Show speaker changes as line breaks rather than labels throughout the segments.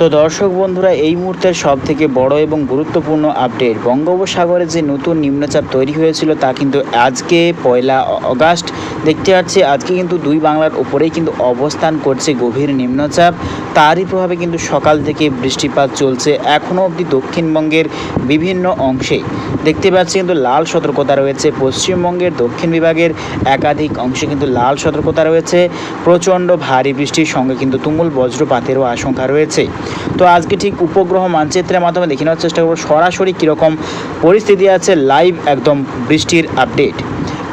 তো দর্শক বন্ধুরা, এই মুহূর্তের সব থেকে বড় এবং গুরুত্বপূর্ণ আপডেট বঙ্গোপসাগরে যে নতুন নিম্নচাপ তৈরি হয়েছিল তা কিন্তু আজকে পয়লা অগাস্ট দেখতে পাচ্ছি। আজকে কিন্তু দুই বাংলার উপরেই কিন্তু অবস্থান করছে গভীর নিম্নচাপ। তারই প্রভাবে কিন্তু সকাল থেকে বৃষ্টিপাত চলছে এখনও অবধি দক্ষিণবঙ্গের বিভিন্ন অংশে দেখতে পাচ্ছি কিন্তু লাল সতর্কতা রয়েছে। পশ্চিমবঙ্গের দক্ষিণ বিভাগের একাধিক অংশে কিন্তু লাল সতর্কতা রয়েছে। প্রচণ্ড ভারী বৃষ্টির সঙ্গে কিন্তু তুমুল বজ্রপাতেরও আশঙ্কা রয়েছে। তো আজকে ঠিক উপগ্রহ মানচিত্রের মাধ্যমে দেখে নেওয়ার চেষ্টা করব। সরাসরি কীরকম পরিস্থিতি আছে লাইভ একদম বৃষ্টির আপডেট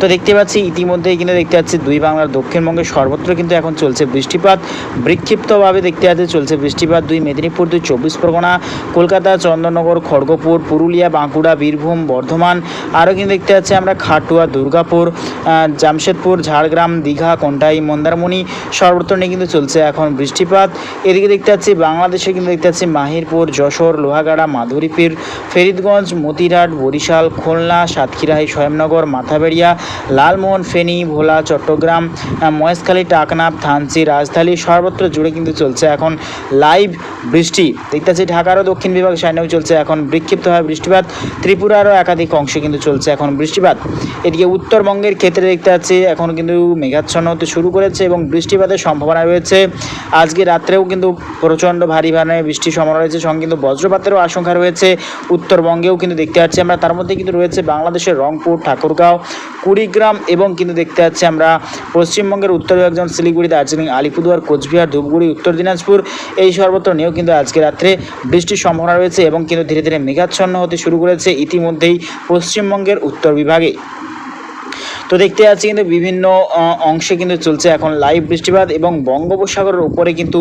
তো দেখতে পাচ্ছি, ইতিমধ্যেই কিন্তু দেখতে পাচ্ছি দুই বাংলার দক্ষিণবঙ্গের সর্বত্র কিন্তু এখন চলছে বৃষ্টিপাত। বিক্ষিপ্তভাবে দেখতে পাচ্ছি চলছে বৃষ্টিপাত দুই মেদিনীপুর, দুই চব্বিশ পরগনা, কলকাতা, চন্দননগর, খড়গপুর, পুরুলিয়া, বাঁকুড়া, বীরভূম, বর্ধমান। আরও কিন্তু দেখতে পাচ্ছি আমরা খাটুয়া, দুর্গাপুর জামশেদপুর, ঝাড়গ্রাম, দীঘা কন্টাই মন্দারমণি সর্বত্র নিয়ে কিন্তু চলছে এখন বৃষ্টিপাত। এদিকে দেখতে পাচ্ছি বাংলাদেশে কিন্তু দেখতে পাচ্ছি মাহিরপুর, যশোর, লোহাগাড়া, মাধুরীপীর, ফেরিদগঞ্জ, মতিরহাট, বরিশাল, খুলনা সাতক্ষীরাই স্বয়ংনগর, মাথাবেড়িয়া লালমোহন, ফেনী, ভোলা, চট্টগ্রাম মহেশখালী টাকনাফ থানচি, রাজধানী সর্বত্র জুড়ে কিন্তু চলছে এখন লাইভ বৃষ্টি। দেখতে পাচ্ছি ঢাকারও দক্ষিণ বিভাগ সাইনেও চলছে এখন বিক্ষিপ্তভাবে বৃষ্টিপাত। ত্রিপুরারও একাধিক অংশে কিন্তু চলছে এখন বৃষ্টিপাত। এদিকে উত্তরবঙ্গের ক্ষেত্রে দেখতে পাচ্ছি এখন কিন্তু মেঘাচ্ছন্ন হতে শুরু করেছে এবং বৃষ্টিপাতের সম্ভাবনা রয়েছে। আজকে রাত্রেও কিন্তু প্রচণ্ড ভারী ভারী বৃষ্টির সম্ভাবনা রয়েছে সঙ্গে কিন্তু বজ্রপাতেরও আশঙ্কা রয়েছে। উত্তরবঙ্গেও কিন্তু দেখতে পাচ্ছি আমরা। তার মধ্যে কিন্তু রয়েছে বাংলাদেশের রংপুর, ঠাকুরগাঁও কুড়িগ্রাম এবং কিন্তু দেখতে পাচ্ছি আমরা পশ্চিমবঙ্গের উত্তর একজন শিলিগুড়ি দার্জিলিং, আলিপুরদুয়ার, কোচবিহার, ধূপগুড়ি, উত্তর দিনাজপুর, এই সর্বত্র নিয়েও কিন্তু আজকে রাত্রে বৃষ্টির সম্ভাবনা রয়েছে এবং কিন্তু ধীরে ধীরে মেঘাচ্ছন্ন হতে শুরু করেছে। ইতিমধ্যেই পশ্চিমবঙ্গের উত্তর বিভাগে। তো দেখতে পাচ্ছি কিন্তু বিভিন্ন অংশে কিন্তু চলছে এখন লাইভ বৃষ্টিপাত এবং বঙ্গোপসাগরের উপরে কিন্তু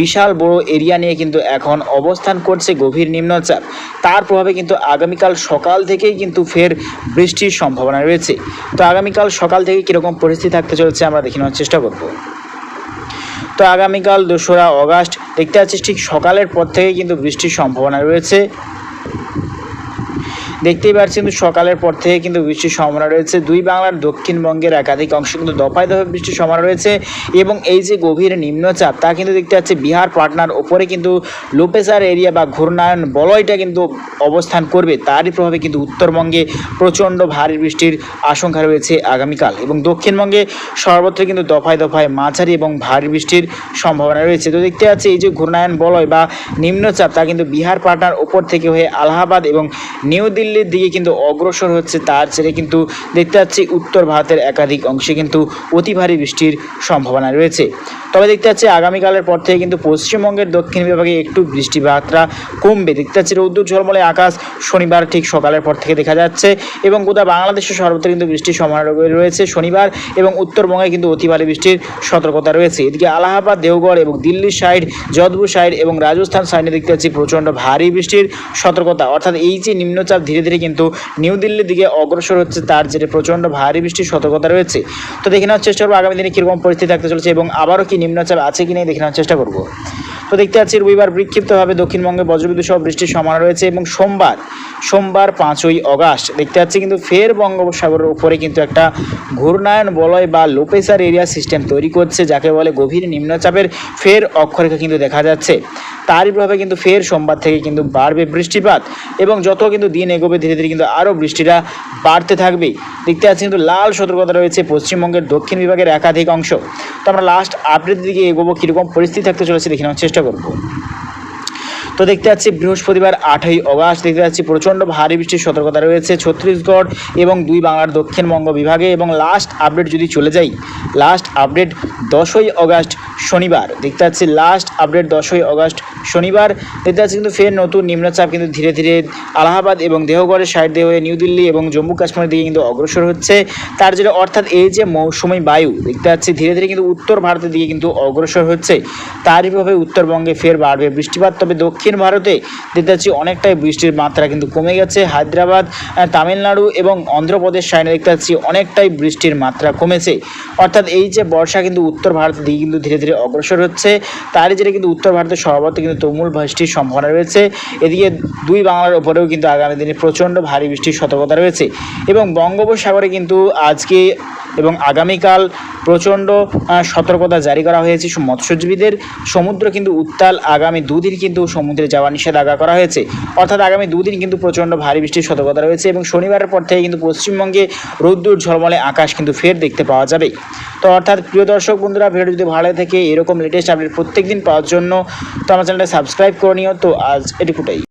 বিশাল বড় এরিয়া নিয়ে কিন্তু এখন অবস্থান করছে গভীর নিম্নচাপ। তার প্রভাবে কিন্তু আগামীকাল সকাল থেকেই কিন্তু ফের বৃষ্টির সম্ভাবনা রয়েছে। তো আগামীকাল সকাল থেকে কীরকম পরিস্থিতি থাকতে চলেছে আমরা দেখে নেওয়ার চেষ্টা করব। তো আগামীকাল দোসরা অগাস্ট, দেখতে পাচ্ছি ঠিক সকালের পর থেকে কিন্তু বৃষ্টির সম্ভাবনা রয়েছে। দেখতেই পাচ্ছি কিন্তু সকালের পর থেকে কিন্তু বৃষ্টির সম্ভাবনা রয়েছে। দুই বাংলার দক্ষিণবঙ্গের একাধিক অংশে কিন্তু দফায় দফায় বৃষ্টির সম্ভাবনা রয়েছে এবং এই যে গভীর নিম্নচাপ, তা কিন্তু দেখতে পাচ্ছি বিহার, পাটনার ওপরে কিন্তু লোপেসার এরিয়া বা ঘূর্ণায়ন বলয়টা কিন্তু অবস্থান করবে। তারই প্রভাবে কিন্তু উত্তরবঙ্গে প্রচণ্ড ভারী বৃষ্টির আশঙ্কা রয়েছে আগামীকাল এবং দক্ষিণবঙ্গে সর্বত্র কিন্তু দফায় দফায় মাঝারি এবং ভারী বৃষ্টির সম্ভাবনা রয়েছে। তো দেখতে পাচ্ছি এই যে ঘূর্ণায়ন বলয় বা নিম্নচাপ, তা কিন্তু বিহার, পাটনার ওপর থেকে হয়ে আলাহাবাদ এবং নিউ দিল্লির দিকে কিন্তু অগ্রসর হচ্ছে, তার ছেড়ে কিন্তু দেখতে পাচ্ছি উত্তর ভারতের একাধিক অংশে কিন্তু অতি ভারী বৃষ্টির সম্ভাবনা রয়েছে। তবে দেখতে পাচ্ছি আগামীকালের পর থেকে কিন্তু পশ্চিমবঙ্গের দক্ষিণ বিভাগে একটু বৃষ্টিপাতটা কমবে। দেখতে পাচ্ছি রৌদ্র ঝলমলে আকাশ শনিবার ঠিক সকালের পর থেকে দেখা যাচ্ছে এবং গোটা বাংলাদেশের সর্বত্র কিন্তু বৃষ্টির সম্ভাবনা রয়েছে শনিবার এবং উত্তরবঙ্গে কিন্তু অতি ভারী বৃষ্টির সতর্কতা রয়েছে। এদিকে আলাহাবাদ, দেওগড় এবং দিল্লির সাইড যোধপুর সাইড এবং রাজস্থান সাইডে দেখতে পাচ্ছি প্রচণ্ড ভারী বৃষ্টির সতর্কতা। অর্থাৎ এই যে নিম্নচাপ ধীরে ধীরে কিন্তু নিউ দিল্লির দিকে অগ্রসর হচ্ছে, তার জেরে প্রচণ্ড ভারী বৃষ্টির সতর্কতা রয়েছে। তো দেখে নেওয়ার চেষ্টা করব, আগামী দিনে কীরকম পরিস্থিতি থাকতে চলেছে এবং আবারও কি নিম্নচাপ আছে কি নেই দেখে নেওয়ার চেষ্টা করব। তো দেখতে পাচ্ছি রবিবার বিক্ষিপ্তভাবে দক্ষিণবঙ্গে বজ্রবিদ্যুৎ সহ বৃষ্টির সম্ভাবনা রয়েছে এবং সোমবার সোমবার পাঁচই অগাস্ট, দেখতে পাচ্ছি কিন্তু ফের বঙ্গোপসাগরের উপরে কিন্তু একটা ঘূর্ণায়ন বলয় বা লোপেসার এরিয়া সিস্টেম তৈরি করছে, যাকে বলে গভীর নিম্নচাপের ফের অক্ষরেখা কিন্তু দেখা যাচ্ছে। তারই প্রভাবে কিন্তু ফের সোমবার থেকে কিন্তু বাড়বে বৃষ্টিপাত এবং যত কিন্তু দিন এগোবে ধীরে ধীরে কিন্তু আরও বৃষ্টিটা বাড়তে থাকবে। দেখতে পাচ্ছি কিন্তু লাল সতর্কতা রয়েছে পশ্চিমবঙ্গের দক্ষিণ বিভাগের একাধিক অংশ। তো আমরা লাস্ট আপডেটের দিকে এগোবো, কীরকম পরিস্থিতি থাকতে চলেছে দেখে নেওয়ার চেষ্টা করব। তো দেখতে পাচ্ছি বৃহস্পতিবার আটই অগাস্ট, দেখতে পাচ্ছি প্রচণ্ড ভারী বৃষ্টির সতর্কতা রয়েছে ছত্তিশগড় এবং দুই বাংলার দক্ষিণবঙ্গ বিভাগে এবং লাস্ট আপডেট যদি চলে যাই লাস্ট আপডেট দশই অগাস্ট শনিবার। দেখতে পাচ্ছি লাস্ট আপডেট দশই অগস্ট শনিবার। দেখতে পাচ্ছি কিন্তু ফের নতুন নিম্নচাপ কিন্তু ধীরে ধীরে আলাহাবাদ এবং দেহগড়ের সাইড দিয়ে হয়ে নিউ দিল্লি এবং জম্মু কাশ্মীরের দিকে কিন্তু অগ্রসর হচ্ছে। তার জন্য অর্থাৎ এই যে মৌসুমী বায়ু, দেখতে পাচ্ছি ধীরে ধীরে কিন্তু উত্তর ভারতের দিকে কিন্তু অগ্রসর হচ্ছে। তারই প্রভাবে উত্তরবঙ্গে ফের বাড়বে বৃষ্টিপাত, তবে দক্ষিণ ভারতে দেখতে পাচ্ছি অনেকটাই বৃষ্টির মাত্রা কিন্তু কমে গেছে। হায়দ্রাবাদ তামিলনাড়ু এবং অন্ধ্রপ্রদেশ সাইডে দেখতে পাচ্ছি অনেকটাই বৃষ্টির মাত্রা কমেছে। অর্থাৎ এই যে বর্ষা কিন্তু উত্তর ভারতের দিকে কিন্তু ধীরে ধীরে ধীরে অগ্রসর হচ্ছে। তারই জেরে কিন্তু উত্তর ভারতের সর্বত্র কিন্তু তুমুল বৃষ্টির সম্ভাবনা রয়েছে। এদিকে দুই বাংলার ওপরেও কিন্তু আগামী দিনে প্রচণ্ড ভারী বৃষ্টির সতর্কতা রয়েছে। এবং বঙ্গোপসাগরে কিন্তু আজকে এবং আগামীকাল প্রচণ্ড সতর্কতা জারি করা হয়েছে মৎস্যজীবীদের। সমুদ্র কিন্তু উত্তাল। আগামী দুদিন কিন্তু সমুদ্রে যাওয়া নিষেধাজ্ঞা করা হয়েছে। অর্থাৎ আগামী দুদিন কিন্তু প্রচণ্ড ভারী বৃষ্টির সতর্কতা রয়েছে এবং শনিবারের পর থেকে কিন্তু পশ্চিমবঙ্গে রোদ্দুর ঝলমলে আকাশ কিন্তু ফের দেখতে পাওয়া যাবে। তো অর্থাৎ প্রিয় দর্শক বন্ধুরা ভিডিও যদি ভালো থাকে, এরকম লেটেস্ট আপডেট প্রত্যেক দিন পাওয়ার জন্য, তো আমার চ্যানেলটা সাবস্ক্রাইব করে নিও। তো আজ এটুকুটাই।